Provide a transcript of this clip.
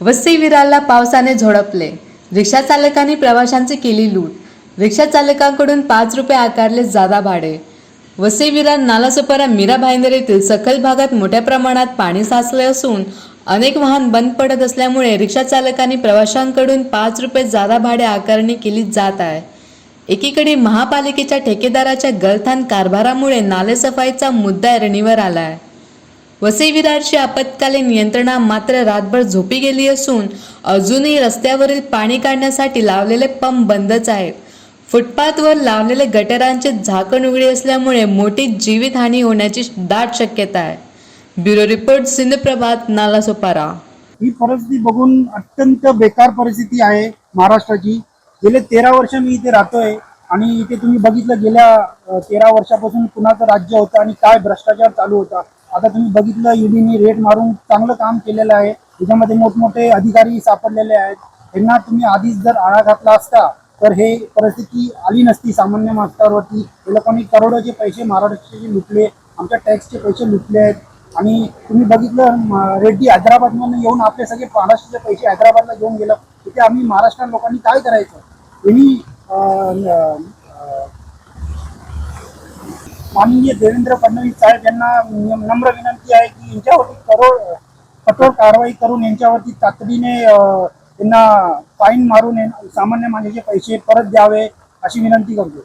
वसई विरारला पावसाने झोडपले. रिक्षा चालकांनी प्रवाशांची केली लूट. रिक्षा चालकांकडून पाच रुपये आकारले जादा भाडे. वसई विरार नालासोपारा मीरा भाईंदर येथील सखल भागात मोठ्या प्रमाणात पाणी साचले असून अनेक वाहन बंद पडत असल्यामुळे रिक्षा चालकांनी प्रवाशांकडून पाच रुपये जादा भाडे आकारणी केली जात आहे. एकीकडे महापालिकेच्या ठेकेदाराच्या गलथान कारभारामुळे नालेसफाईचा मुद्दा ऐरणीवर आला आहे वसई विरारची आपत्कालीन यंत्रणा मात्र रातभर झोपी गेली असून अजूनही रस्त्यावरील पाणी काढण्यासाठी लावलेले पंप बंदच आहेत. फुटपाथवर लावलेले गटारांचे झाकण उघडे असल्यामुळे मोठी जीवितहानी होण्याची दाट शक्यता आहे. Bureau report Sindhprabhat Nalasopara. ही परिस्थिती बघून अत्यंत बेकार परिस्थिती आहे महाराष्ट्राची. गेले तेरा वर्ष मी इथे राहतोय आणि इथे तुम्ही बघितलं गेल्या तेरा वर्षापासून कुणाचं राज्य होतं आणि काय भ्रष्टाचार चालू होता. आता तुम्ही बघितलं ईडीने रेट मारून चांगलं काम केलेलं आहे. त्याच्यामध्ये मोठमोठे अधिकारी सापडलेले आहेत. त्यांना तुम्ही आधीच जर आळा घातला असता तर हे परिस्थिती आली नसती सामान्य मास्तरावरती हे लोकांनी करोडोचे पैसे महाराष्ट्राचे लुटले आमच्या टॅक्सचे पैसे लुटले आहेत. आणि तुम्ही बघितलं रेड्डी हैदराबादमधून येऊन आपले सगळे महाराष्ट्राचे पैसे हैदराबादला घेऊन गेलं. तिथे आम्ही महाराष्ट्रात लोकांनी काय करायचं? त्यांनी माननीय देवेंद्र फडणवीस साहेब यांना नम्र विनंती आहे की यांच्यावरती करोड कठोर कारवाई करून यांच्यावरती तातडीने त्यांना फाईन मारून सामान्य माणसाचे पैसे परत द्यावे अशी विनंती करतो.